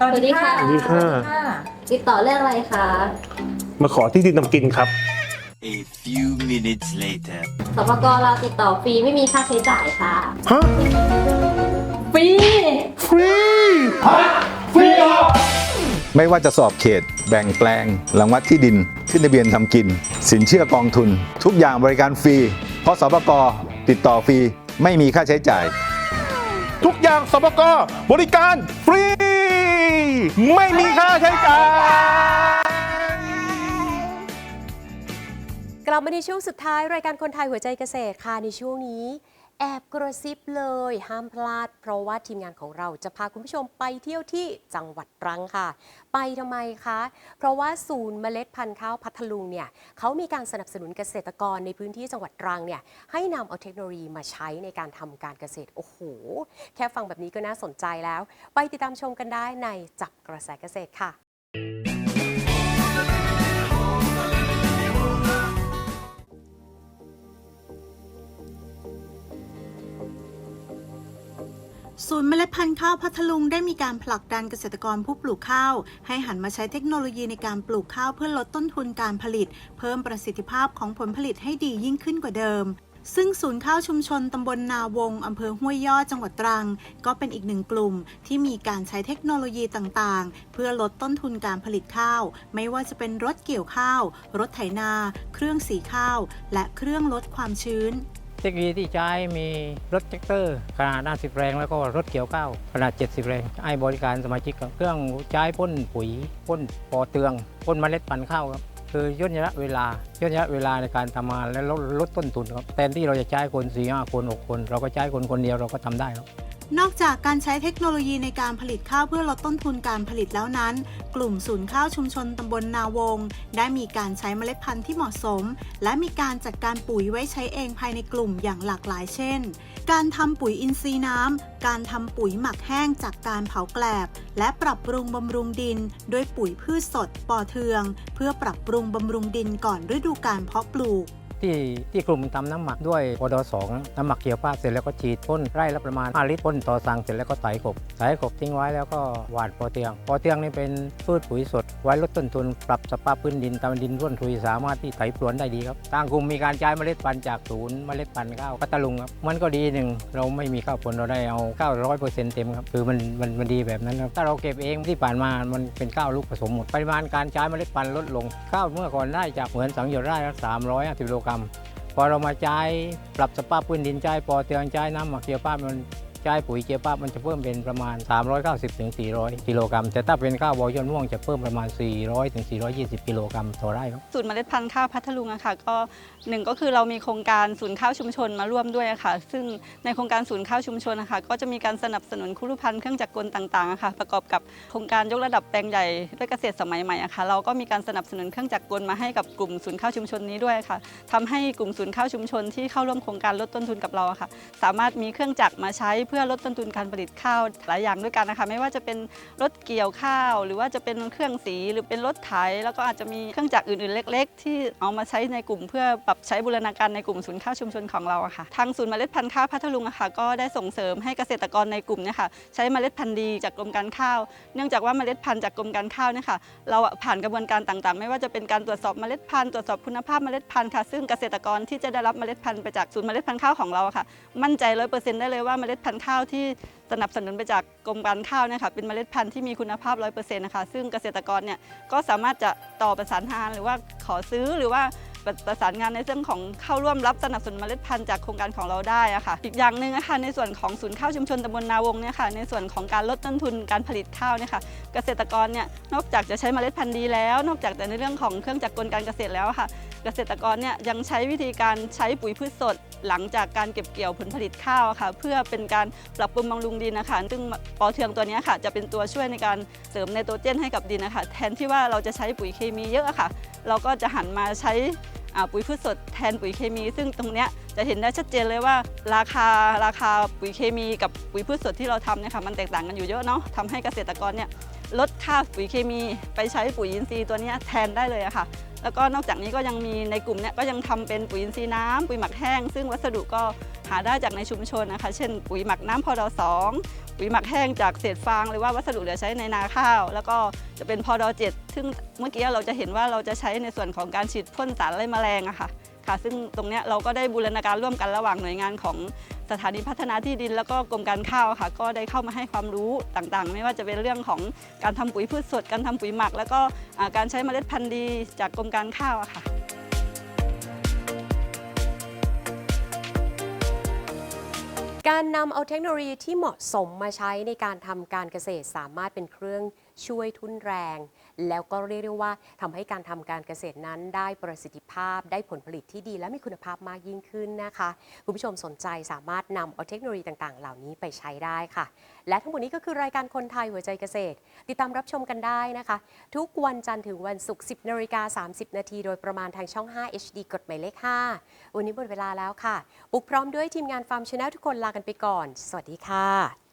สวัสดีค่ะ สวัสดีค่ะ ติดต่อเรื่องอะไรคะ มาขอที่ดินทำกินครับ A few minutes later. สปกเราติดต่อฟรีไม่มีค่าใช้จ่ายค่ะ ฮะ ฟรี ฟรี ไม่ว่าจะสอบเขต แบ่งแปลงรางวัดที่ดิน ขึ้นทะเบียนทำกิน สินเชื่อกองทุน ทุกอย่างบริการฟรี เพราะสปกติดต่อฟรี ไม่มีค่าใช้จ่าย ทุกอย่างสปกบริการฟรี ไม่มีค่าใช้จ่าย กลับมาในช่วงสุดท้ายรายการคนไทยหัวใจเกษตรค่ะในช่วงนี้ แอบกระซิบเลยห้ามพลาด เพราะว่าทีมงานของเราจะพาคุณผู้ชมไปเที่ยวที่จังหวัดตรังค่ะ ไปทำไมคะ เพราะว่าศูนย์เมล็ดพันธุ์ข้าวพัทลุงเนี่ยเขามีการสนับสนุนเกษตรกรในพื้นที่จังหวัดตรังเนี่ยให้นำเอาเทคโนโลยีมาใช้ในการทำการเกษตรโอ้โห แค่ฟังแบบนี้ก็น่าสนใจแล้ว ไปติดตามชมกันได้ในจับกระแสเกษตรค่ะ ศูนย์เมล็ดพันธุ์ข้าวพัทลุงได้มีการผลักดันเกษตรกรผู้ปลูกข้าว ให้หันมาใช้เทคโนโลยีในการปลูกข้าวเพื่อลดต้นทุนการผลิต เพิ่มประสิทธิภาพของผลผลิตให้ดียิ่งขึ้นกว่าเดิม ซึ่งศูนย์ข้าวชุมชนตำบลนาวงอำเภอห้วยยอดจังหวัดตรัง ก็เป็นอีกหนึ่งกลุ่มที่มีการใช้เทคโนโลยีต่างๆ เพื่อลดต้นทุนการผลิตข้าว ไม่ว่าจะเป็นรถเกี่ยวข้าว รถไถนา เครื่องสีข้าว และเครื่องลดความชื้น เทคโนโลยีที่ใช้มีรถแท็กเตอร์ ขนาด 50 แรง แล้วก็รถเกี่ยวข้าวขนาด 70 แรงให้บริการสมาชิกครับเครื่องใช้พ่นปุ๋ยพ่นปอเตืองพ่นเมล็ดพันธุ์ข้าวครับคือย่นระยะเวลาย่นระยะเวลาในการทำงานและลดลดต้นทุนครับแทนที่เราจะใช้คน4 5คน6คน เราก็ใช้คนคนเดียวเราก็ทำได้ครับ นอกจากการใช้เทคโนโลยีในการผลิตข้าวเพื่อลดต้นทุนการผลิตแล้วนั้น กลุ่มศูนย์ข้าวชุมชนตำบลนาวง ได้มีการใช้เมล็ดพันธุ์ที่เหมาะสม และมีการจัดการปุ๋ยไว้ใช้เองภายในกลุ่มอย่างหลากหลายเช่น การทำปุ๋ยอินทรีย์น้ำ การทำปุ๋ยหมักแห้งจากการเผาแกลบ และปรับปรุงบำรุงดิน ด้วยปุ๋ยพืชสดปอเทือง เพื่อปรับปรุงบำรุงดินก่อนฤดูการเพาะปลูก ที่ที่กลุ่มทำน้ำหมักด้วยพดสองน้ำหมักเกี่ยวป้าเสร็จแล้วก็ฉีดพ่นไร่ละประมาณ 5 ลิตรพ่นต่อสั่งเสร็จแล้วก็ไถกบไถกบทิ้งไว้แล้วก็หว่านปอเตียงปอเตียงนี่เป็นพืชปุ๋ยสด ไว้ลดต้นทุนปรับสภาพพื้นดินตามดินร่วนทุยสามารถที่ไถพรวนได้ดีครับทางกลุ่มมีการใช้เมล็ดพันธุ์จากศูนย์เมล็ดพันธุ์ข้าวพัทลุงครับมันก็ดีหนึ่งเราไม่มีข้าวผลเราได้เอาข้าวร้อยเปอร์เซ็นต์เต็มครับคือมันมันมันดีแบบนั้นครับถ้าเราเก็บเองที่ผ่านมามันเป็นข้าวลูกผสมหมดปริมาณการใช้เมล็ดพันธุ์ลดลงข้าวเมื่อก่อนได้จากเหมือนสังหยดไร่ละสามร้อยห้าสิบโลกรัมพอเรามาใช้ปรับสภาพพื้นดินใช้ปอเตืองใช้น้ำหมักเกียวป้ามัน ใช้ปุ๋ยเกียป้ามันจะเพิ่มเป็นประมาณ 390ถึง400 กิโลกรัม แต่ถ้าเป็นข้าวบอยอนม่วงจะเพิ่มประมาณ 400ถึง420 กิโลกรัมต่อไร่ครับศูนย์เมล็ดพันธุ์ข้าวพัทลุงอะค่ะก็หนึ่งก็คือเรามีโครงการศูนย์ข้าวชุมชนมาร่วมด้วยอะค่ะ ซึ่งในโครงการศูนย์ข้าวชุมชนนะคะก็จะมีการสนับสนุนคุรุพันธ์เครื่องจักรกลต่างๆอะค่ะ ประกอบกับโครงการยกระดับแปลงใหญ่ด้วยเกษตรสมัยใหม่อะค่ะ เราก็มีการสนับสนุนเครื่องจักรกลมาให้กับกลุ่มศูนย์ข้าวชุมชนนี้ด้วยค่ะทำให้กลุ่มศูนย์ข้าวชุมชนที่เข้าร่วมโครงการลดต้นทุนกับเราอะค่ะ สามารถมีเครื่องจักรมาใช้เพื่อลดต้นทุนการผลิตข้าวหลายอย่างด้วยกันนะคะ ไม่ว่าจะเป็นรถเกี่ยวข้าว หรือว่าจะเป็นเครื่องสีหรือเป็นรถไถแล้วก็อาจจะมีเครื่องจักรอื่นๆเล็ก ๆ ที่เอามาใช้ในกลุ่ม เพื่อปรับใช้บูรณาการในกลุ่มศูนย์ข้าวชุมชนของเราะค่ะทางศูนย์เมล็ดพันธุ์ข้าวพัทลุงะค่ะก็ได้ส่งเสริมให้เกษตรกรในกลุ่มเนี่ยค่ะใช้เมล็ดพันธุ์ดีจากกรมการข้าว เนื่องจากว่าเมล็ดพันธุ์จากกรมการข้าวเนี่ยค่ะเราผ่านกระบวนการต่างๆ ไม่ว่าจะเป็นการตรวจสอบเมล็ดพันธุ์ตรวจสอบคุณภาพเมล็ดพันธุ์ค่ะซึ่งเกษตรกรที่จะได้รับเมล็ดพันธุ์ไปจากศูนย์เมล็ดพันธุ์ข้าวของเราะค่ะ มั่นใจร้อยเปอร์เซ็นต์ได้เลยว่าเมล็ดพันธุ์ข้าวที่สนับสนุนไปจากกรมการข้าวเนี่ยค่ะเป็นเมล็ดพันธุ์ที่มีคุณภาพร้อยเปอร์เซ็นต์นะคะซึ่งเกษตรกรเนี่ยก็สามารถจะต่อประสานงานหรือว่าขอซื้อหรือว่าประสานงานในเรื่องของเข้าร่วมรับสนับสนุนเมล็ดพันธุ์จากโครงการของเราได้อะค่ะ อีกอย่างหนึ่งนะคะในส่วนของศูนย์ข้าวชุมชนตำบลนาวงเนี่ยค่ะในส่วนของการลดต้นทุนการผลิตข้าวเนี่ยค่ะเกษตรกรเนี่ยนอกจากจะใช้เมล็ดพันธุ์ดีแล้ว นอกจากแต่ในเรื่องของเครื่องจักรกลการเกษตรแล้วะค่ะ กษตรกรเนี่ยยังใช้วิธีการใช้ปุ๋ยพืชสด หลังจากการเก็บเกี่ยวผลผลิตข้าวค่ะ เพื่อเป็นการปรับปรุงบำรุงดินนะคะ ซึ่งปอเทืองตัวนี้ค่ะ จะเป็นตัวช่วยในการเสริมไนโตรเจนให้กับดินนะคะ แทนที่ว่าเราจะใช้ปุ๋ยเคมีเยอะค่ะ เราก็จะหันมาใช้ปุ๋ยพืชสดแทนปุ๋ยเคมี ซึ่งตรงเนี้ยจะเห็นได้ชัดเจนเลยว่า ราคาราคาปุ๋ยเคมีกับปุ๋ยพืชสดที่เราทำเนี่ยค่ะมันแตกต่างกันอยู่เยอะเนาะทำให้เกษตรกรเนี่ย ลดค่าปุ๋ยเคมีไปใช้ปุ๋ยอินทรีย์ตัวนี้แทนได้เลยอะค่ะ แล้วก็นอกจากนี้ก็ยังมีในกลุ่มเนี้ยก็ยังทำเป็นปุ๋ยอินทรีย์น้ำปุ๋ยหมักแห้ง ซึ่งวัสดุก็หาได้จากในชุมชนนะคะ เช่น ปุ๋ยหมักน้ำพอดอสองปุ๋ยหมักแห้งจากเศษฟางหรือว่าวัสดุเหลือใช้ในนาข้าว แล้วก็จะเป็นพอดอเจ็ดซึ่งเมื่อกี้เราจะเห็นว่าเราจะใช้ในส่วนของการฉีดพ่นสารไล่แมลงอะค่ะค่ะ ซึ่งตรงเนี้ยเราก็ได้บูรณาการร่วมกันระหว่างหน่วยงานของ สถานีพัฒนาที่ดินแล้วก็กรมการข้าวค่ะ ก็ได้เข้ามาให้ความรู้ต่างๆ ไม่ว่าจะเป็นเรื่องของการทำปุ๋ยพืชสด การทำปุ๋ยหมัก แล้วก็การใช้เมล็ดพันธุ์ดีจากกรมการข้าวค่ะการนำเอาเทคโนโลยีที่เหมาะสมมาใช้ในการทำการเกษตรสามารถเป็นเครื่อง ช่วยทุนแรง แล้วก็เรียกได้ว่าทำให้การทำการเกษตรนั้นได้ประสิทธิภาพ ได้ผลผลิตที่ดีและมีคุณภาพมากยิ่งขึ้นนะคะ คุณผู้ชมสนใจสามารถนำเอาเทคโนโลยีต่างๆ เหล่านี้ไปใช้ได้ค่ะ และทั้งหมดนี้ก็คือรายการคนไทยหัวใจเกษตร ติดตามรับชมกันได้นะคะ ทุกวันจันทร์ถึงวันศุกร์ 10นาฬิกา30 นาทีโดยประมาณทางช่อง 5 HD กดหมายเลข 5 วันนี้หมดเวลาแล้วค่ะ ปุกพร้อมด้วยทีมงานฟาร์มชาแนลทุกคนลากันไปก่อน สวัสดีค่ะ